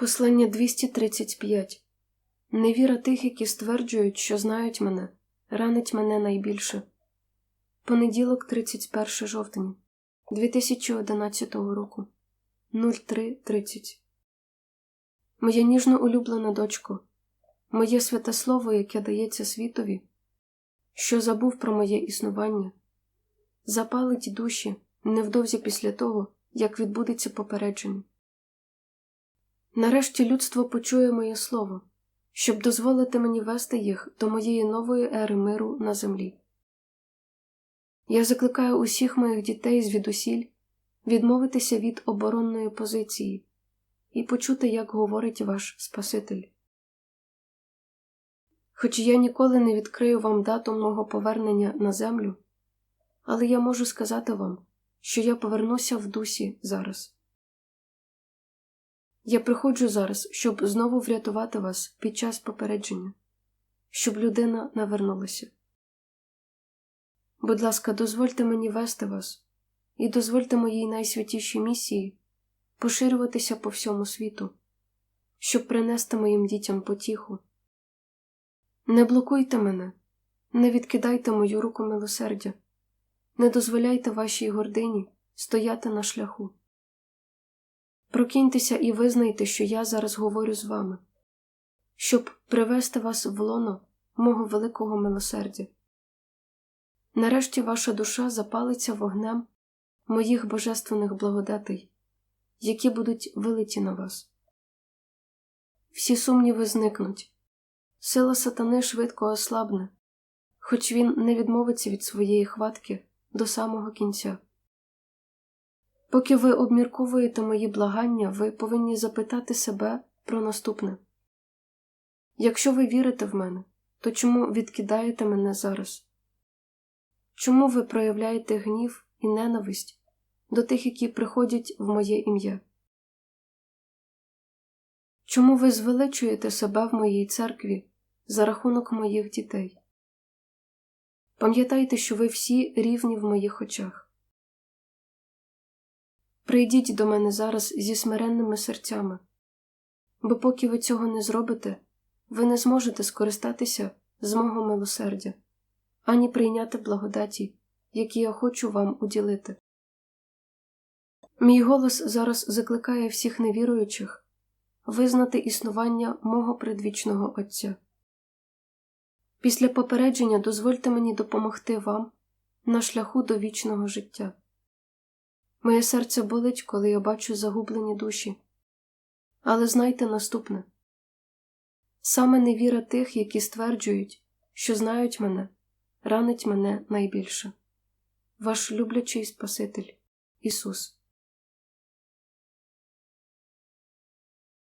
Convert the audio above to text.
Послання 235 Невіра тих, які стверджують, що знають мене, ранить мене найбільше. Понеділок, 31 жовтня 2011 року 03.30 Моя ніжно улюблена дочко, моє святе слово, яке дається світові, що забув про моє існування, запалить душі невдовзі після того, як відбудеться попередження. Нарешті людство почує моє слово, щоб дозволити мені вести їх до моєї нової ери миру на землі. Я закликаю усіх моїх дітей звідусіль відмовитися від оборонної позиції і почути, як говорить ваш Спаситель. Хоч я ніколи не відкрию вам дату мого повернення на землю, але я можу сказати вам, що я повернуся в дусі зараз. Я приходжу зараз, щоб знову врятувати вас під час попередження, щоб людина навернулася. Будь ласка, дозвольте мені вести вас і дозвольте моїй найсвятішій місії поширюватися по всьому світу, щоб принести моїм дітям потіху. Не блокуйте мене, не відкидайте мою руку милосердя, не дозволяйте вашій гордині стояти на шляху. Прокиньтеся і визнайте, що я зараз говорю з вами, щоб привести вас в лоно мого великого милосердя. Нарешті ваша душа запалиться вогнем моїх божественних благодатей, які будуть вилиті на вас. Всі сумніви зникнуть, сила сатани швидко ослабне, хоч він не відмовиться від своєї хватки до самого кінця. Поки ви обмірковуєте мої благання, ви повинні запитати себе про наступне якщо ви вірите в мене, то чому відкидаєте мене зараз? Чому ви проявляєте гнів і ненависть до тих, які приходять в моє ім'я? Чому ви звеличуєте себе в моїй церкві за рахунок моїх дітей? Пам'ятайте, що ви всі рівні в моїх очах. Прийдіть до мене зараз зі смиренними серцями, бо поки ви цього не зробите, ви не зможете скористатися з мого милосердя, ані прийняти благодаті, які я хочу вам уділити. Мій голос зараз закликає всіх невіруючих визнати існування мого предвічного Отця. Після попередження дозвольте мені допомогти вам на шляху до вічного життя. Моє серце болить, коли я бачу загублені душі. Але знайте наступне саме невіра тих, які стверджують, що знають мене, ранить мене найбільше. Ваш люблячий Спаситель Ісус.